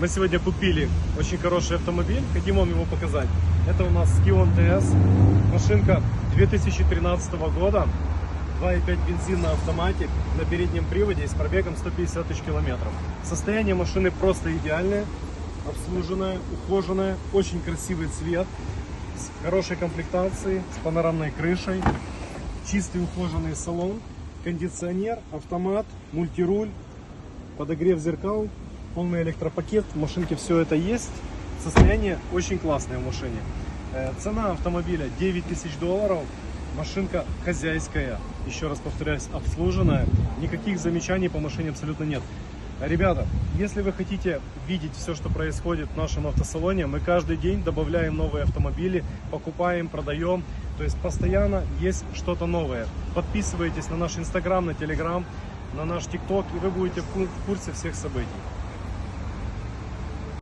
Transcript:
Мы сегодня купили очень хороший автомобиль. Хотим вам его показать. Это у нас Skion TS. Машинка 2013 года. 2,5 бензин на автомате на переднем приводе с пробегом 150 тысяч километров. Состояние машины просто идеальное, обслуженное, ухоженное, очень красивый цвет, с хорошей комплектацией, с панорамной крышей, чистый ухоженный салон, кондиционер, автомат, мультируль, подогрев зеркал, полный электропакет, в машинке все это есть. Состояние очень классное в машине. Э, Цена автомобиля 9 тысяч долларов. Машинка хозяйская, еще раз повторяюсь, обслуженная. Никаких замечаний по машине абсолютно нет. Ребята, если вы хотите видеть все, что происходит в нашем автосалоне, мы каждый день добавляем новые автомобили, покупаем, продаем. То есть постоянно есть что-то новое. Подписывайтесь на наш инстаграм, на телеграм, на наш тикток, и вы будете в ку- в курсе всех событий.